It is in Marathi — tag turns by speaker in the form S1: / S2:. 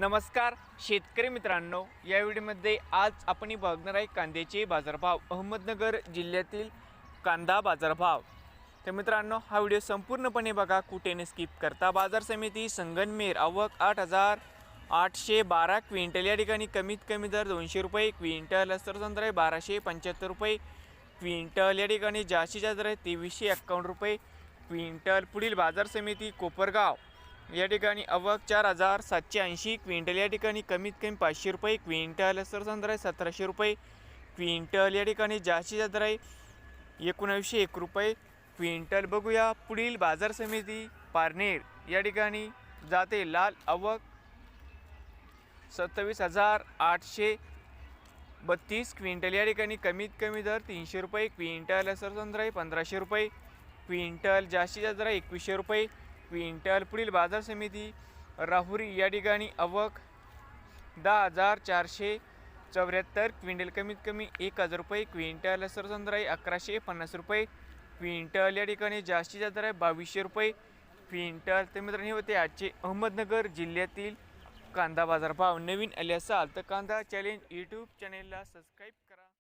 S1: नमस्कार शेतकरी मित्रांनो या व्हिडिओमध्ये आज आपण बघणार आहे कांद्याचे बाजारभाव. अहमदनगर जिल्ह्यातील कांदा बाजारभाव. तर मित्रांनो हा व्हिडिओ संपूर्णपणे बघा कुठे न स्किप करता. बाजार समिती संगनमेर आवक आठ हजार आठशे बारा क्विंटल. या ठिकाणी कमीत कमी दर दोनशे रुपये क्विंटल अस्तर संत्र आहे बाराशे पंच्याहत्तर रुपये क्विंटल या ठिकाणी जास्तीत जास्त दर आहे तेवीसशे एक्कावन्न रुपये क्विंटल पुढील बाजार समिती कोपरगाव. या ठिकाणी अवक चार हजार सातशे ऐंशी क्विंटल. या ठिकाणी कमीत कमी पाचशे रुपये क्विंटल. सरसंद्र आहे सतराशे रुपये क्विंटल. या ठिकाणी जास्तीत जास्त आहे एकोणावीसशे एक रुपये क्विंटल. बघूया पुढील बाजार समिती पारनेर. या ठिकाणी जाते लाल अवक सत्तावीस हजार आठशे बत्तीस क्विंटल. या ठिकाणी कमीत कमी दर तीनशे रुपये क्विंटल. सरसंद्र आहे पंधराशे रुपये क्विंटल. जास्तीत जास्त एकवीसशे रुपये क्विंटल. पुढील बाजार समिती राहुरी. या ठिकाणी अवक दहा हजार चारशे चौऱ्याहत्तर क्विंटल. कमीत कमी एक हजार रुपये क्विंटल. सरसंद्राई अकराशे पन्नास रुपये क्विंटल. या ठिकाणी जास्तीत जास्त आहे बावीसशे रुपये क्विंटल. तर मित्रांनो होते आजचे अहमदनगर जिल्ह्यातील कांदा बाजार भाव. नवीन आले असाल तर कांदा चॅलेंज यूट्यूब चॅनेलला सबस्क्राईब